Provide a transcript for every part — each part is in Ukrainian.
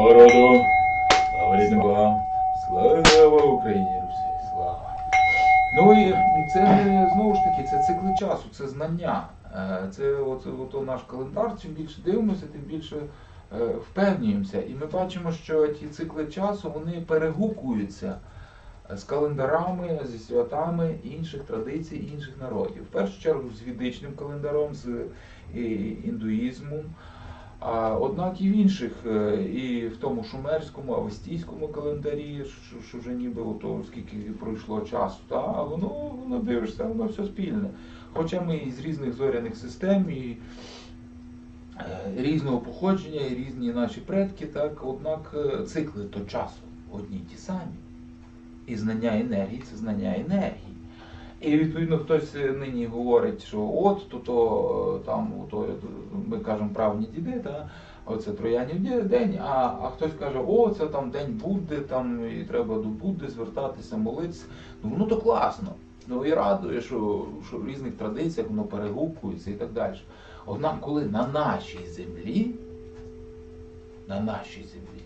Слава роду, слава рідним слава Україні, Русі, слава. Ну і це знову ж таки, це цикли часу, це знання. Е, Це от, от наш календар, чим більше дивимося, тим більше е, впевнюємося. І ми бачимо, що ті цикли часу вони перегукуються з календарами, зі святами інших традицій, інших народів. В першу чергу з ведичним календаром, з е, індуїзмом. А однак і в інших, е, і в тому шумерському, авестійському календарі, що, що вже ніби ото скільки пройшло часу, та, а воно, воно дивишся, воно все спільне. Хоча ми із різних зоряних систем і е, різного походження, і різні наші предки, так, однак е, цикли то часу одні й ті самі. І знання енергії це знання енергії. І відповідно хтось е, нині говорить, що от то, то там ото, ми кажемо правні діди, та оце троянів день, а, а хтось каже, о, це там день Будди, там і треба до Будди звертатися, молитися. Ну то класно. Ну і радує, що, що в різних традиціях воно перегукується і так далі. Однак, коли на нашій землі, на нашій землі,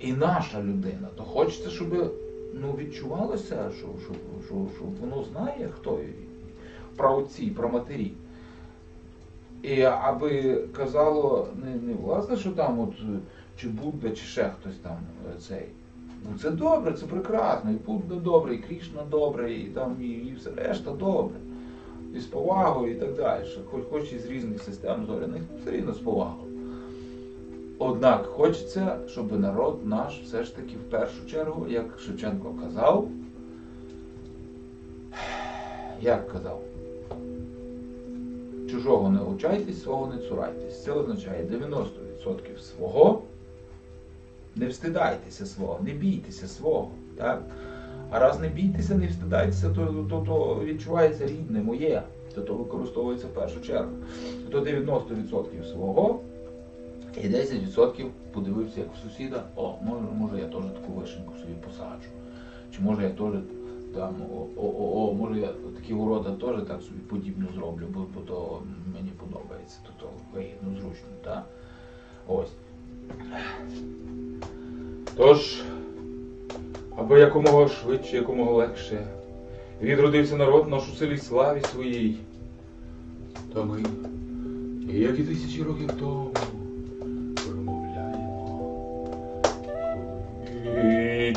і наша людина, то хочеться, щоб ну, відчувалося, що, що, що, що воно знає, хто про отці, про матері. І аби казало не, не власне, що там от чи Будда, чи ще хтось там е, цей. Ну це добре, це прекрасно. І Будда добре, і Крішна добре, і там і, і все решта добре. І з повагою і так далі. Хоч, хоч і з різних систем зоряних, все рівно з повагою. Однак хочеться, щоб народ наш все ж таки в першу чергу, як Шевченко казав, як казав, чужого не учайтесь, свого не цурайтесь. Це означає 90% свого. Не встидайтеся свого, не бійтеся свого. Так? А раз не бійтеся, не встидайтеся, то, то, то відчувається рідне, моє, то, то використовується в першу чергу. То 90% свого і 10% подивився, як в сусіда, о, може, може я теж таку вишеньку собі посаджу. Чи може я теж там, о, о, о, о, може я такі ворота теж так собі подібно зроблю, бо, бо то мені подобається, то, то вигідно, зручно, так? Ось. Тож, аби якомога швидше, якомога легше відродився народ наш у славі своїй. Та ми, як і тисячі років тому,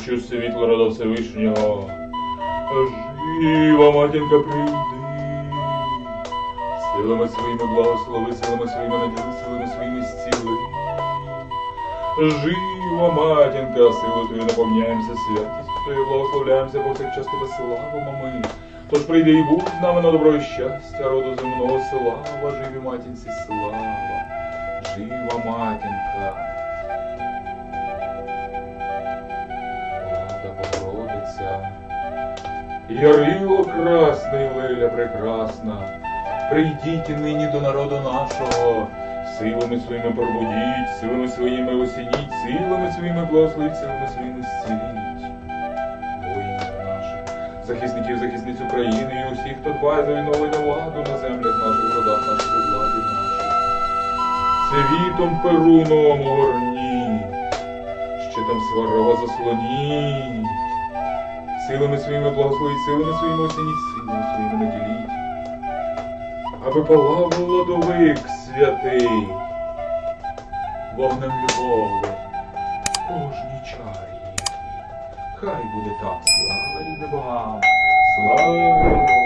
Нічу світло рода Всевишнього, жива матінка прийди. Силами своїми благослови, силами своїми наділи, силами своїми зціли. Жива матінка, силою твою наповняємося святістю твою, благословляємося повсякчас тебе славимо ми. Тож прийди і будь з нами на добро і щастя, роду земного слава, живі матінці слава, жива матінка. Ярило красне, леля прекрасна, прийдіть нині до народу нашого, силами своїми пробудіть, силами своїми осініть, силами своїми благословіть, силами своїми зціліть. Воїнів наших, захисників, захисниць України і усіх, хто дбає за відновлення владу на землях наших, родах наших, владі нашій. Світом перуном огорніть, щитом сварога заслоніть, силами своїми благословіть, силами своїми осініть, силами своїми наділіть. Аби палав владовик святий, вогнем любові, в кожній чарі. Хай буде так, слава рідне богам, слава